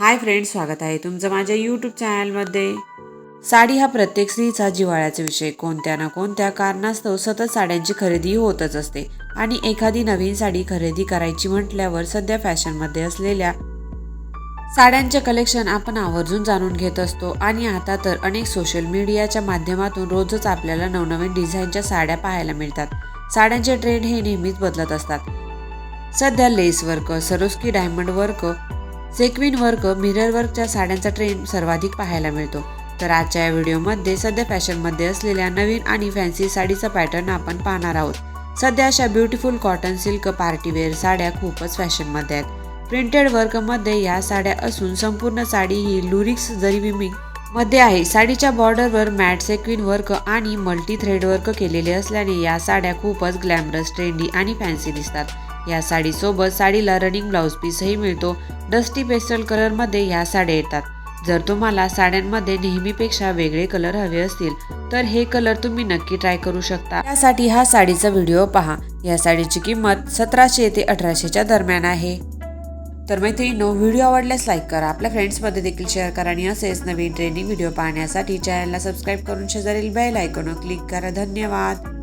Hi friends स्वागत आहे तुमचं माझ्या यूट्यूब चॅनलमध्ये. साडी हा प्रत्येक स्त्रीचा जिव्हाळ्याचा विषय. कोणत्या ना कोणत्या कारणास्तव सतत साड्यांची खरेदी होतच असते. आणि एखादी नवीन साडी खरेदी करायची म्हटल्यावर सध्या फॅशनमध्ये असलेल्या साड्यांचे कलेक्शन आपण आवर्जून जाणून घेत असतो. आणि आता तर अनेक सोशल मीडियाच्या माध्यमातून रोजच आपल्याला नवनवीन डिझाईनच्या साड्या पाहायला मिळतात. साड्यांचे ट्रेंड हे नेहमीच बदलत असतात. सध्या lace work Swarovski diamond work sequin work mirror वर्कच्या साड्यांचा ट्रेंड सर्वाधिक पाहायला मिळतो. तर आजच्या या व्हिडिओमध्ये सध्या फॅशनमध्ये असलेल्या नवीन आणि फॅन्सी साडीचा पॅटर्न आपण पाहणार आहोत. सध्या अशा ब्युटिफुल कॉटन सिल्क पार्टीवेअर साड्या खूपच फॅशनमध्ये आहेत. प्रिंटेड वर्कमध्ये या साड्या असून संपूर्ण साडी ही लुरिक्स जरी विमिंगमध्ये आहे साडीच्या बॉर्डरवर मॅट सेक्विन वर्क आणि मल्टी थ्रेड वर्क केलेले असल्याने या साड्या खूपच ग्लॅमरस ट्रेंडी आणि फॅन्सी दिसतात. या साडीसोबत साडीला रनिंग ब्लाऊज पीसही मिळतो. डस्टी पेस्टल कलरमध्ये ह्या साड्या येतात. जर तुम्हाला साड्यांमध्ये नेहमीपेक्षा वेगळे कलर हवे असतील तर हे कलर तुम्ही नक्की ट्राय करू शकता. यासाठी हा साडीचा व्हिडिओ पहा. या साडीची किंमत सतराशे ते अठराशेच्या दरम्यान आहे. तर मैत्रिणींनो व्हिडिओ आवडल्यास लाईक करा. आपल्या फ्रेंड्समध्ये देखील शेअर करा आणि असेच नवीन ट्रेनिंग व्हिडिओ पाहण्यासाठी चॅनलला सबस्क्राईब करून शेजारील बेल आयकॉनवर क्लिक करा. धन्यवाद!